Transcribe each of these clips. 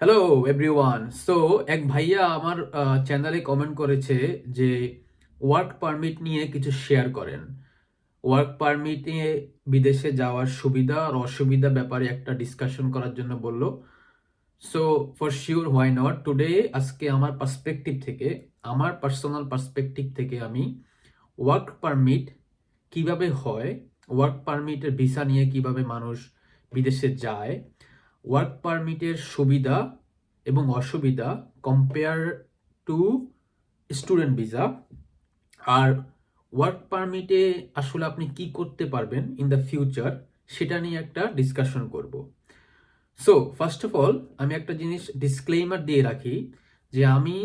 Hello everyone so এক ভাইয়া আমার চ্যানেলে কমেন্ট করেছে যে ওয়ার্ক পারমিট নিয়ে কিছু শেয়ার করেন। ওয়ার্ক পারমিট নিয়ে বিদেশে যাওয়ার সুবিধা আর অসুবিধা ব্যাপারে একটা ডিসকাশন করার জন্য বলল। So for sure why not today আজকে আমার পার্সপেক্টিভ থেকে, আমার পার্সোনাল পার্সপেক্টিভ থেকে আমি ওয়ার্ক পারমিট কীভাবে হয় ওয়ার্ক পারমিটের ভিসা নিয়ে কীভাবে মানুষ বিদেশে যায় ওয়ার্ক পারমিটের সুবিধা এবং অসুবিধা কম্পেয়ার টু স্টুডেন্ট ভিসা আর ওয়ার্ক পারমিটে আসলে আপনি কি করতে পারবেন ইন দ্য ফিউচার সেটা নিয়ে একটা ডিসকাশন করব। সো ফার্স্ট অফ অল আমি একটা জিনিস ডিসক্লেইমার দিয়ে রাখি যে আমি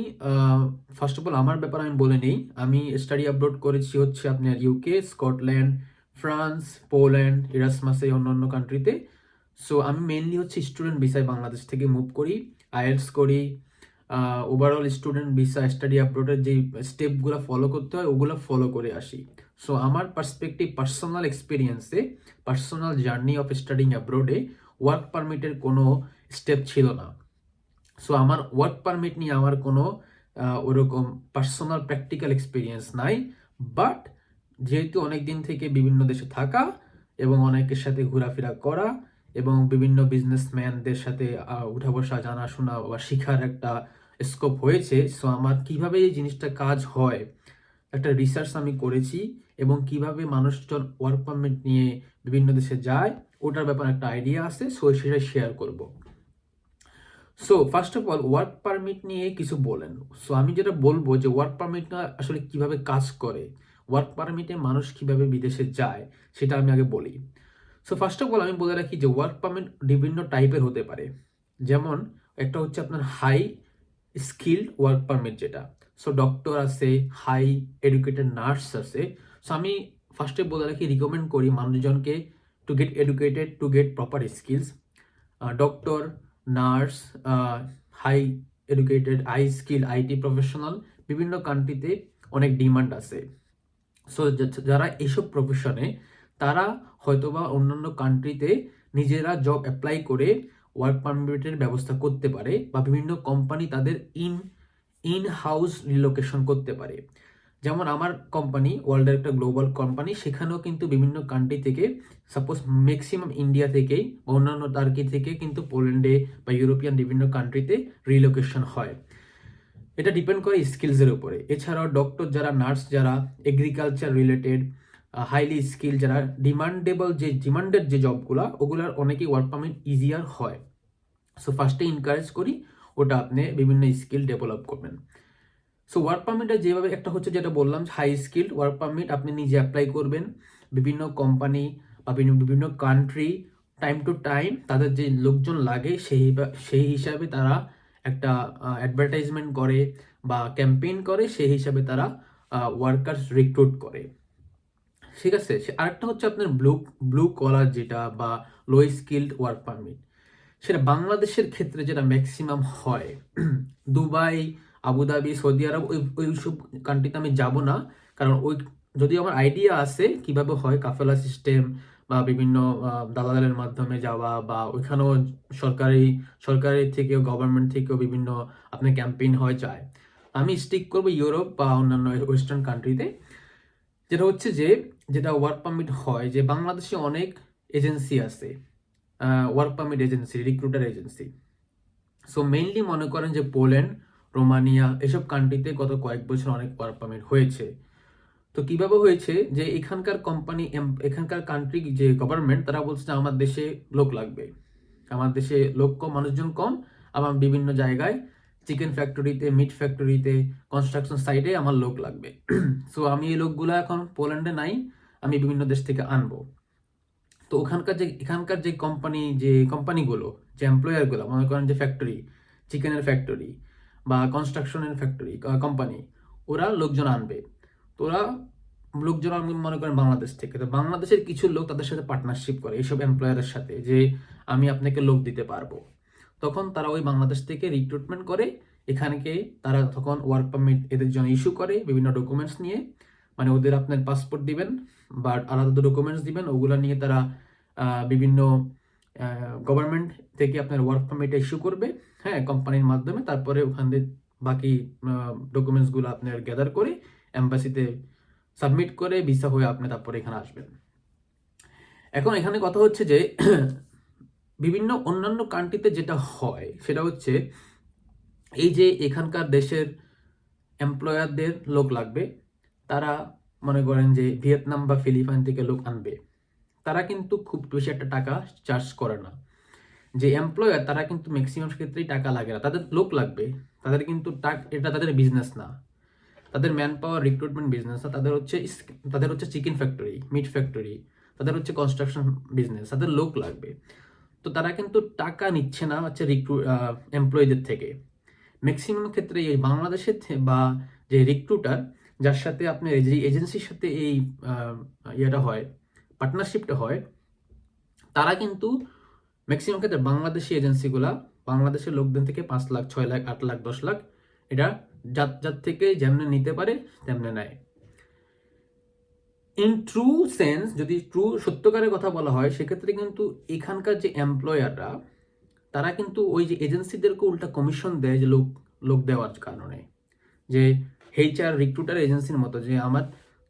ফার্স্ট অফ অল আমার ব্যাপার আমি বলে নেই। আমি স্টাডি আপলোড করেছি হচ্ছে আপনার ইউকে স্কটল্যান্ড ফ্রান্স পোল্যান্ড ইরাসমাসে অন্য কান্ট্রিতে সো আমি মেনলি হচ্ছে স্টুডেন্ট ভিসায় বাংলাদেশ থেকে মুভ করি আইএলস করি ওভারঅল স্টুডেন্ট ভিসা স্টাডি আপলোডের যে স্টেপগুলো ফলো করতে হয়, ওগুলো ফলো করে আসি। সো আমার পার্সপেক্টিভ পার্সোনাল এক্সপিরিয়েন্সে পার্সোনাল জার্নি অফ স্টাডিং অ্যাব্রোডে ওয়ার্ক পারমিটের কোনো স্টেপ ছিল না। সো আমার ওয়ার্ক পারমিট নিয়ে আমার কোনো ওরকম পার্সোনাল প্র্যাকটিক্যাল এক্সপিরিয়েন্স নাই বাট যেহেতু অনেক দিন থেকে বিভিন্ন দেশে থাকা এবং অনেকের সাথে ঘোরাফেরা করা এবং বিভিন্ন বিজনেসম্যানদের সাথে উঠা বসা, জানাশোনা বা শিখার একটা স্কোপ হয়েছে। সো আমার কীভাবে এই জিনিসটা কাজ হয়, একটা রিসার্চ আমি করেছি এবং কীভাবে মানুষজন ওয়ার্ক পারমিট নিয়ে বিভিন্ন দেশে যায়, ওটার ব্যাপারে একটা আইডিয়া আছে সো সেটা শেয়ার করব। So first of all work permit নিয়ে কিছু বলেন। সো আমি যেটা বলব যে ওয়ার্ক পারমিটটা আসলে কীভাবে কাজ করে ওয়ার্ক পারমিটে মানুষ কীভাবে বিদেশে যায়, সেটা আমি আগে বলি। সো ফার্স্ট অফ অল আমি বলে রাখি যে ওয়ার্ক পারমিট বিভিন্ন টাইপের হতে পারে। যেমন, একটা হচ্ছে আপনার হাই স্কিল্ড ওয়ার্ক পারমিট যেটা। সো ডক্টর আছে হাই এডুকেটেড নার্স আছে। সো আমি ফার্স্টে বলে রাখি রিকমেন্ড করি মানুষজনকে to get educated to get proper skills doctor nurse high educated high skill IT professional বিভিন্ন কান্ট্রিতে অনেক ডিমান্ড আছে। সো যারা এইসব প্রফেশনে তারা হয়তোবা অন্যান্য কান্ট্রিতে নিজেরা জব অ্যাপ্লাই করে ওয়ার্ক পারমিটের ব্যবস্থা করতে পারে বা বিভিন্ন কোম্পানি তাদের ইন ইন হাউস রিলোকেশন করতে পারে। যেমন আমার কোম্পানি ওয়ার্ল্ডের একটা গ্লোবাল কোম্পানি সেখানেও কিন্তু বিভিন্ন কান্ট্রি থেকে সাপোজ ম্যাক্সিমাম ইন্ডিয়া থেকেই অন্যান্য টার্কি থেকে কিন্তু পোল্যান্ডে বা ইউরোপিয়ান বিভিন্ন কান্ট্রিতে রিলোকেশন হয়। এটা ডিপেন্ড করে স্কিলসের উপরে। এছাড়াও ডক্টর যারা নার্স যারা এগ্রিকালচার রিলেটেড হাইলি স্কিল যারা ডিমান্ডেবল যে ডিমান্ডেড যে জবগুলা ওগুলার অনেকেই ওয়ার্ক পারমিট ইজিয়ার হয়। সো ফার্স্টে ইনকারেজ করি, ওটা আপনি বিভিন্ন স্কিল ডেভেলপ করবেন। সো ওয়ার্ক পারমিটটা যেভাবে একটা হচ্ছে যেটা বললাম হাই স্কিল ওয়ার্ক পারমিট আপনি নিজে অ্যাপ্লাই করবেন। বিভিন্ন কোম্পানি বা বিভিন্ন কান্ট্রি টাইম টু টাইম তাদের যে লোকজন লাগে, সেই সেই হিসাবে তারা একটা অ্যাডভার্টাইজমেন্ট করে বা ক্যাম্পেইন করে, সেই হিসাবে তারা ওয়ার্কার্স রিক্রুট করে। ঠিক আছে আরেকটা হচ্ছে আপনার ব্লু ব্লু কলার যেটা বা লো স্কিল্ড ওয়ার্ক পারমিট সেটা বাংলাদেশের ক্ষেত্রে যেটা ম্যাক্সিমাম হয়, দুবাই আবুধাবি সৌদি আরব, ওই ওই সব কান্ট্রিতে আমি যাব না, কারণ ওই যদি আমার আইডিয়া আছে কীভাবে হয়, কাফেলা সিস্টেম বা বিভিন্ন দালালের মাধ্যমে যাওয়া বা ওইখানেও সরকারি সরকারি থেকেও গভর্নমেন্ট থেকেও বিভিন্ন আপনার ক্যাম্পেইন হয় যায়। আমি স্টিক করব ইউরোপ বা অন্যান্য ওয়েস্টার্ন কান্ট্রিতে যেটা হচ্ছে যে, যেটা ওয়ার্ক পারমিট হয়, যে বাংলাদেশে অনেক এজেন্সি আছে work permit agency recruiter agency so mainly মনে করেন যে পোল্যান্ড, রোমানিয়া এসব কান্ট্রিতে গত কয়েক বছর অনেক ওয়ার্ক পারমিট হয়েছে। তো কীভাবে হয়েছে যে এখানকার কোম্পানি এখানকার কান্ট্রি যে গভর্নমেন্ট তারা বলছে যে আমার দেশে লোক লাগবে। আমার দেশে লোক কম, মানুষজন কম আমার বিভিন্ন জায়গায় চিকেন ফ্যাক্টরিতে মিট ফ্যাক্টরিতে কনস্ট্রাকশন সাইটে আমার লোক লাগবে। সো আমি এই লোকগুলো এখন পোল্যান্ডে নাই, আমি বিভিন্ন দেশ থেকে আনব। তো ওখানকার যে, এখানকার যে কোম্পানি যে কোম্পানিগুলো যে এমপ্লয়ারগুলো মনে করেন যে ফ্যাক্টরি চিকেনের ফ্যাক্টরি বা কনস্ট্রাকশনের ফ্যাক্টরি কোম্পানি ওরা লোকজন আনবে। তো ওরা লোকজন আমি মনে করেন বাংলাদেশ থেকে। তো বাংলাদেশের কিছু লোক তাদের সাথে পার্টনারশিপ করে, এইসব এমপ্লয়ারের সাথে, যে আমি আপনাকে লোক দিতে পারব। তখন তারা ওই বাংলাদেশ থেকে রিক্রুটমেন্ট করে এখানকে তারা তখন ওয়ার্ক পারমিট এদের জন্য ইস্যু করে, বিভিন্ন ডকুমেন্টস নিয়ে। মানে ওদের আপনার পাসপোর্ট দিবেন বা আলাদা ডকুমেন্টস দিবেন, ওগুলো নিয়ে তারা বিভিন্ন গভর্নমেন্ট থেকে আপনার ওয়ার্ক পারমিট ইস্যু করবে হ্যাঁ কোম্পানির মাধ্যমে। তারপরে ওখান বাকি ডকুমেন্টসগুলো আপনার গ্যাদার করে এম্বাসিতে সাবমিট করে ভিসা হয়ে আপনি তারপরে এখানে আসবেন। এখন এখানে কথা হচ্ছে যে বিভিন্ন অন্যান্য কান্ট্রিতে যেটা হয়, সেটা হচ্ছে এই যে এখানকার দেশের এমপ্লয়ারদের লোক লাগবে, তারা মনে করেন যে ভিয়েতনাম বা ফিলিপাইন থেকে লোক আনবে, তারা কিন্তু খুব বেশি একটা টাকা চার্জ করে না। যে এমপ্লয়ার তারা কিন্তু ম্যাক্সিমাম ক্ষেত্রেই টাকা লাগে না, তাদের লোক লাগবে, তাদের কিন্তু এটা তাদের বিজনেস না। তাদের ম্যান পাওয়ার রিক্রুটমেন্ট বিজনেস না, তাদের হচ্ছে তাদের হচ্ছে চিকেন ফ্যাক্টরি মিট ফ্যাক্টরি তাদের হচ্ছে কনস্ট্রাকশন বিজনেস তাদের লোক লাগবে। তো তারা কিন্তু টাকা নিচ্ছে না হচ্ছে রিক্রু এমপ্লয়ীদের থেকে। ম্যাক্সিমাম ক্ষেত্রে এই বাংলাদেশের বা যে রিক্রুটার যার সাথে আপনার যে এজেন্সির সাথে এই ইয়েটা হয় পার্টনারশিপটা হয়, তারা কিন্তু ম্যাক্সিমাম ক্ষেত্রে বাংলাদেশি এজেন্সিগুলা বাংলাদেশের লোকদের থেকে পাঁচ লাখ, ছয় লাখ, আট লাখ, দশ লাখ, এটা যার যার থেকে যেমনে নিতে পারে, তেমনে নেয়। ইন ট্রু সেন্স যদি ট্রু সত্যকারের কথা বলা হয়, সেক্ষেত্রে কিন্তু এখানকার যে এমপ্লয়াররা তারা কিন্তু ওই যে এজেন্সিদেরকে উল্টা কমিশন দেয় যে লোক লোক দেওয়ার কারণে। যে এইচআর রিক্রুটার এজেন্সির মতো যে আমার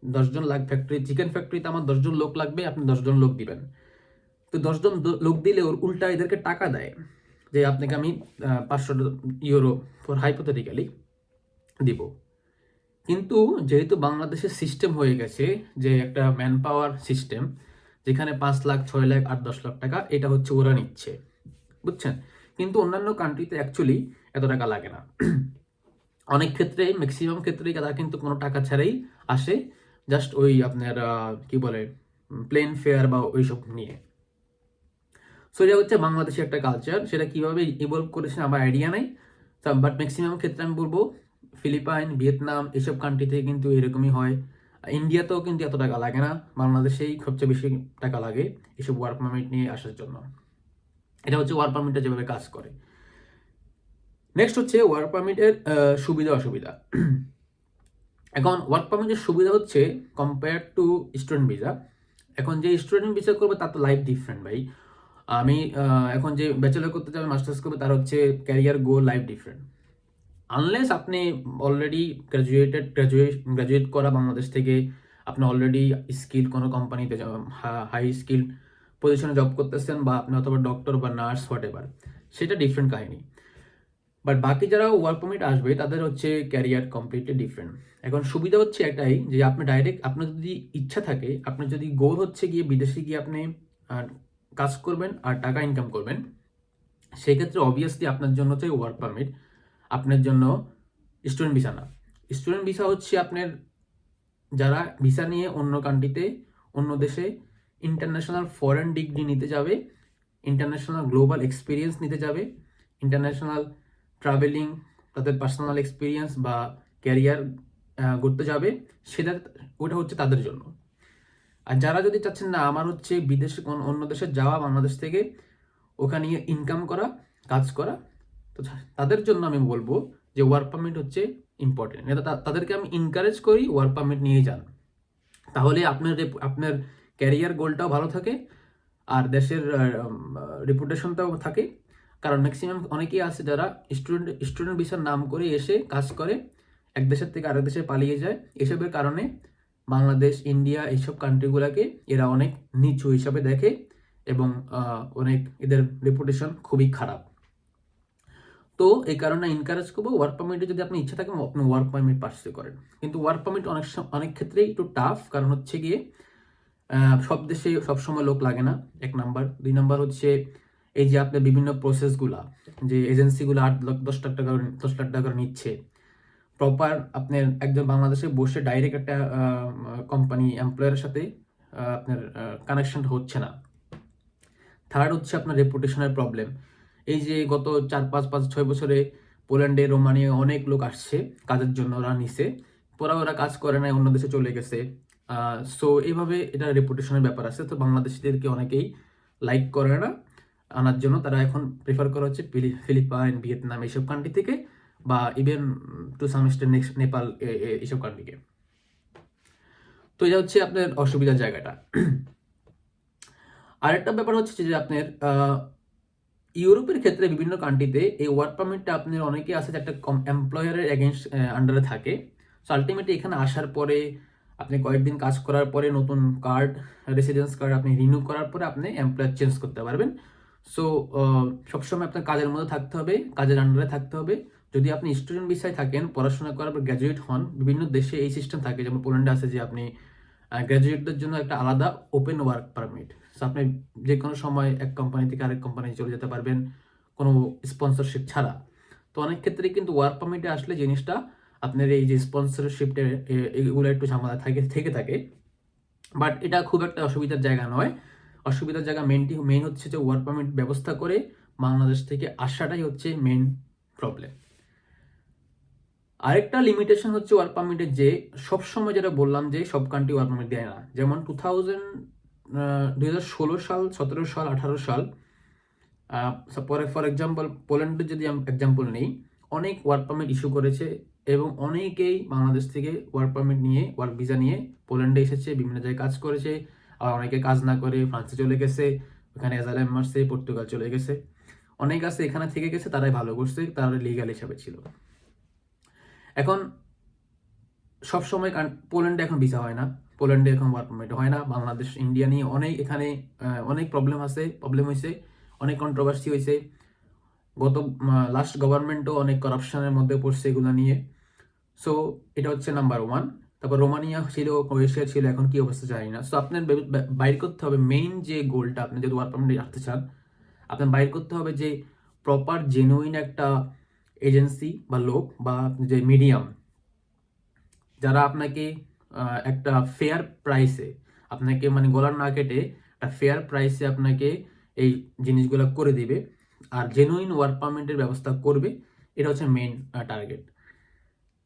দশজন লাখ ফ্যাক্টরি চিকেন ফ্যাক্টরিতে আমার দশজন লোক লাগবে, আপনি দশজন লোক দিবেন। তো দশজন লোক দিলে ওর উল্টা এদেরকে টাকা দেয় যে আপনাকে আমি পাঁচশো ইউরো ফর হাইপোথেটিক্যালি দিব। কিন্তু যেহেতু বাংলাদেশের সিস্টেম হয়ে গেছে, যে একটা ম্যান পাওয়ার সিস্টেম যেখানে পাঁচ লাখ, ছয় লাখ, আট, দশ লাখ টাকা, এটা হচ্ছে ওরা নিচ্ছে। বুঝছেন? কিন্তু অন্যান্য কান্ট্রিতে অ্যাকচুয়ালি এত টাকা লাগে না। অনেক ক্ষেত্রে ম্যাক্সিমাম ক্ষেত্রেই তারা কিন্তু কোনো টাকা ছাড়াই আসে জাস্ট ওই আপনার কি বলে প্লেন ফেয়ার বা ওইসব নিয়ে। সো এটা হচ্ছে বাংলাদেশের একটা কালচার সেটা কীভাবে ইভলভ করেছে আমার আইডিয়া নাই। বাট ম্যাক্সিমাম ক্ষেত্রে আমি বলব ফিলিপাইন, ভিয়েতনাম এসব কান্ট্রিতে কিন্তু এরকমই হয়। ইন্ডিয়াতেও কিন্তু এত টাকা লাগে না, বাংলাদেশেই সবচেয়ে বেশি টাকা লাগে এসব ওয়ার্ক পারমিট নিয়ে আসার জন্য। এটা হচ্ছে ওয়ার্ক পারমিটটা যেভাবে কাজ করে। নেক্সট হচ্ছে ওয়ার্ক পারমিটের সুবিধা, অসুবিধা। এখন ওয়ার্ক পারমিটের সুবিধা হচ্ছে কম্পেয়ার টু স্টুডেন্ট ভিসা এখন যে স্টুডেন্ট ভিসা করবে তার তো লাইফ ডিফারেন্ট ভাই। আমি এখন যে ব্যাচেলার করতে যাবে মাস্টার্স করবে, তার হচ্ছে career goal life different unless আপনি অলরেডি গ্র্যাজুয়েটেড গ্র্যাজুয়েট গ্র্যাজুয়েট করা বাংলাদেশ থেকে আপনি অলরেডি স্কিল কোনো কোম্পানিতে হাই স্কিল পজিশনে জব করতেছেন বা আপনি অথবা ডক্টর বা নার্স হোয়াট এভার সেটা ডিফারেন্ট কাহিনী। বাট বাকি যারা ওয়ার্ক পারমিট আসবে, তাদের হচ্ছে ক্যারিয়ার কমপ্লিটলি ডিফারেন্ট এখন সুবিধা হচ্ছে এটাই যে আপনি ডাইরেক্ট আপনার যদি ইচ্ছা থাকে, আপনার যদি গোল হচ্ছে গিয়ে বিদেশে গিয়ে আপনি কাজ করবেন আর টাকা ইনকাম করবেন, সেক্ষেত্রে অবভিয়াসলি আপনার জন্য হচ্ছে ওয়ার্ক পারমিট আপনার জন্য স্টুডেন্ট ভিসা না। স্টুডেন্ট ভিসা হচ্ছে আপনার যারা ভিসা নিয়ে অন্য কান্ট্রিতে অন্য দেশে ইন্টারন্যাশনাল ফরেন ডিগ্রি নিতে যাবে ইন্টারন্যাশনাল গ্লোবাল এক্সপিরিয়েন্স নিতে যাবে ইন্টারন্যাশনাল ট্রাভেলিং তাদের পার্সোনাল এক্সপিরিয়েন্স বা ক্যারিয়ার করতে যাবে, সেটা ওটা হচ্ছে তাদের জন্য। আর যারা যদি চাচ্ছেন না, আমার হচ্ছে বিদেশে কোন অন্য দেশে যাওয়া, বাংলাদেশ থেকে ওখানে ইনকাম করা, কাজ করা তো তাদের জন্য আমি বলব যে ওয়ার্ক পারমিট হচ্ছে ইম্পর্টেন্ট তাদেরকে আমি ইনকারেজ করি ওয়ার্ক পারমিট নিয়ে যান। তাহলে আপনার আপনার ক্যারিয়ার গোলটাও ভালো থাকে আর দেশের রেপুটেশনটাও থাকে। কারণ ম্যাক্সিমাম অনেকেই আছে যারা স্টুডেন্ট স্টুডেন্ট ভিসার নাম করে এসে কাজ করে, এক দেশের থেকে আরেক দেশে পালিয়ে যায়। এসবের কারণে বাংলাদেশ, ইন্ডিয়া এইসব কান্ট্রিগুলোকে এরা অনেক নিচু হিসাবে দেখে এবং অনেক এদের রেপুটেশন খুবই খারাপ। তো এই কারণে এনকারেজ করব ওয়ার্ক পারমিটে যদি আপনি ইচ্ছা থাকে, আপনি ওয়ার্ক পারমিট পার্সে করেন। কিন্তু ওয়ার্ক পারমিট অনেক অনেক ক্ষেত্রেই একটু টাফ কারণ হচ্ছে গিয়ে সব দেশে সবসময় লোক লাগে না, এক নাম্বার দুই নাম্বার হচ্ছে, এই যে আপনার বিভিন্ন প্রসেসগুলা যে এজেন্সিগুলো আট লাখ, দশ লাখ টাকা দশ লাখ টাকা করে নিচ্ছে প্রপার আপনার একজন বাংলাদেশে বসে ডাইরেক্ট একটা কোম্পানি এমপ্লয়ারের সাথে আপনার কানেকশনটা হচ্ছে না। থার্ড হচ্ছে আপনার রেপুটেশনের প্রবলেম এই যে গত চার, পাঁচ পাঁচ, ছয় বছরে পোল্যান্ডে, রোমানিয়া অনেক লোক আসছে কাজের জন্য, ওরা নিছে। পরে ওরা কাজ করে নাই, অন্য দেশে চলে গেছে। সো এইভাবে এটা রেপুটেশনের ব্যাপার আছে। তো বাংলাদেশিদেরকে অনেকেই লাইক করে না, আনার জন্য। তারা এখন প্রেফার করা হচ্ছে ফিলি- ফিলিপাইন, ভিয়েতনাম এইসব কান্ট্রি থেকে বা even to some extent Nepal এইসব কান্ট্রিকে তো এটা হচ্ছে আপনার অসুবিধার জায়গাটা। আরেকটা ব্যাপার হচ্ছে যে আপনার ইউরোপের ক্ষেত্রে বিভিন্ন কান্ট্রিতে এই ওয়ার্ক পারমিটটা আপনার অনেকে আছে যে একটা কম এমপ্লয়ারের এগেনস্ট আন্ডারে থাকে। সো আলটিমেটলি এখানে আসার পরে আপনি কয়েকদিন কাজ করার পরে নতুন কার্ড রেসিডেন্স কার্ড আপনি রিনিউ করার পরে আপনি এমপ্লয়ার চেঞ্জ করতে পারবেন। সো সবসময় আপনার কাজের মধ্যে থাকতে হবে, কাজের আন্ডারে থাকতে হবে। যদি আপনি স্টুডেন্ট বিষয়ে থাকেন, পড়াশোনা করার পর গ্র্যাজুয়েট হন, বিভিন্ন দেশে এই সিস্টেম থাকে। যেমন পোল্যান্ডে আছে যে আপনি গ্র্যাজুয়েটদের জন্য একটা আলাদা ওপেন ওয়ার্ক পারমিট সো আপনি যে কোনো সময় এক কোম্পানি থেকে আরেক কোম্পানি চলে যেতে পারবেন কোনো স্পন্সরশিপ ছাড়া। তো অনেক ক্ষেত্রে কিন্তু ওয়ার্ক পারমিটে আসলে জিনিসটা আপনার এই যে স্পন্সরশিপটা এগুলো একটু ঝামেলা থাকে, থেকে থাকে। বাট এটা খুব একটা অসুবিধার জায়গা নয়। অসুবিধার জায়গা মেনটি মেন হচ্ছে যে ওয়ার্ক পারমিট ব্যবস্থা করে বাংলাদেশ থেকে আসাটাই হচ্ছে মেন প্রবলেম আরেকটা লিমিটেশন হচ্ছে ওয়ার্ক পারমিটের যে, সবসময় যেটা বললাম যে সব কান্ট্রি ওয়ার্ক পারমিট দেয় না। যেমন টু থাউজেন্ড হাজার ষোলো সাল, সতেরো সাল, আঠারো সাল পরে ফর এক্সাম্পল পোল্যান্ডের যদি এক্সাম্পল নেই, অনেক ওয়ার্ক পারমিট ইস্যু করেছে এবং অনেকেই বাংলাদেশ থেকে ওয়ার্ক পারমিট নিয়ে ওয়ার্ক ভিসা নিয়ে পোল্যান্ডে এসেছে, বিভিন্ন জায়গায় কাজ করেছে আর অনেকে কাজ না করে ফ্রান্সে চলে গেছে, ওখানে এজালেম মারছে পর্তুগাল চলে গেছে। অনেক আছে এখানে থেকে গেছে, তারাই ভালো করছে, তারা লিগাল হিসাবে ছিল। এখন সব সময় পোল্যান্ডে এখন ভিসা হয় না। পোল্যান্ডে এখন ওয়ার্ক হয় না, বাংলাদেশ, ইন্ডিয়া নিয়ে অনেক এখানে অনেক প্রবলেম আছে প্রবলেম হয়েছে অনেক কন্ট্রোভার্সি হয়েছে গত লাস্ট গভর্নমেন্টও অনেক করাপশনের মধ্যে পড়ছে এগুলো নিয়ে। সো এটা হচ্ছে নাম্বার ওয়ান তারপর রোমানিয়া ছিল, ক্রোয়েশিয়া ছিল, এখন কি অবস্থা জানি না। সো আপনার বাইর করতে হবে মেইন যে গোলটা আপনি যদি ওয়ার্ক রাখতে চান, আপনার বাইর করতে হবে যে প্রপার জেনুইন একটা এজেন্সি বা লোক বা যে মিডিয়াম যারা আপনাকে একটা ফেয়ার প্রাইসে আপনাকে মানে গলার না কেটে একটা ফেয়ার প্রাইসে আপনাকে এই জিনিসগুলো করে দিবে আর জেনুইন ওয়ার্ক পারমিটের ব্যবস্থা করবে। এটা হচ্ছে মেইন টার্গেট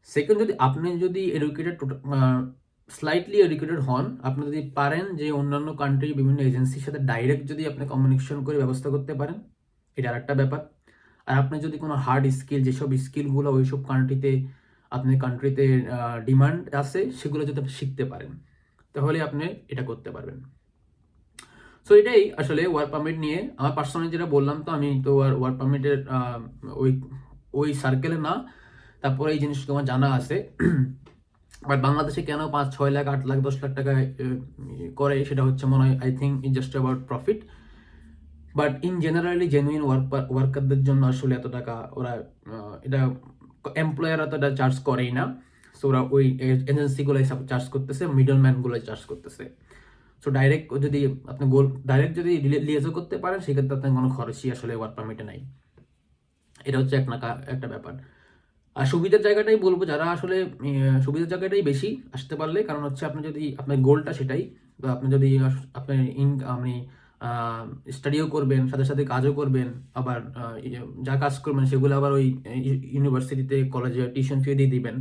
সেকেন্ড যদি আপনি যদি এডুকেটেড স্লাইটলি এডুকেটেড হন, আপনি যদি পারেন যে অন্যান্য কান্ট্রির বিভিন্ন এজেন্সির সাথে ডাইরেক্ট যদি আপনি কমিউনিকেশন করে ব্যবস্থা করতে পারেন, এটা আরেকটা ব্যাপার। আর আপনি যদি কোনো হার্ড স্কিল যেসব স্কিলগুলো ওইসব কান্ট্রিতে আপনি কান্ট্রিতে ডিমান্ড আছে, সেগুলো যদি আপনি শিখতে পারেন, তাহলে আপনি এটা করতে পারবেন। সো এটাই আসলে ওয়ার্ক পারমিট নিয়ে। আমার পার্সোনালি যেটা বললাম তো, আমি তো আর ওয়ার্ক পারমিটের ওই ওই সার্কেলে না। তারপরে এই জিনিসটা আমার জানা আছে। বাট বাংলাদেশে কেন পাঁচ, ছয় লাখ, আট লাখ, দশ লাখ টাকা করে, সেটা হচ্ছে মনে হয় I think it just about profit but in generally genuine work ওয়ার্কারদের জন্য আসলে এত টাকা, ওরা এটা এমপ্লয়ার এত এটা চার্জ করেই না। সো ওরা ওই এজেন্সিগুলো চার্জ করতেছে মিডল ম্যানগুলো চার্জ করতেছে। সো ডাইরেক্ট যদি আপনি গোল ডাইরেক্ট যদি লিয়েজও করতে পারেন, সেক্ষেত্রে আপনার কোনো খরচই আসলে ওয়ার্ক পারমিটে নাই। এটা হচ্ছে এক নাকা, একটা ব্যাপার। আর সুবিধার জায়গাটাই বলব, যারা আসলে সুবিধার জায়গাটাই বেশি আসতে পারলে, কারণ হচ্ছে আপনি যদি, আপনার গোলটা সেটাই। বা আপনি যদি আপনার ইন আপনি স্টাডিও করবেন সাথে সাথে কাজও করবেন আবার ইয়ে, যা কাজ করবেন সেগুলো আবার ওই ইউনিভার্সিটিতে কলেজে টিউশন ফি দিয়ে দিবেন।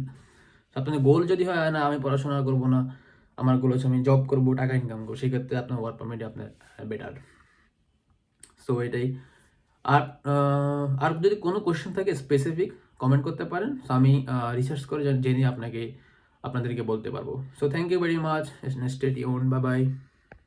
আপনার গোল যদি হয় না আমি পড়াশোনা করব না আমার গোল হচ্ছে আমি জব করব টাকা ইনকাম করব সেক্ষেত্রে আপনার ওয়ার্ক পারমিট আপনার বেটার সো এটাই। আর আর যদি কোনো কোয়েশ্চেন থাকে স্পেসিফিক কমেন্ট করতে পারেন। সো আমি রিসার্চ করে জেনে আপনাকে আপনাদেরকে বলতে পারব। So thank you very much stay tune bye bye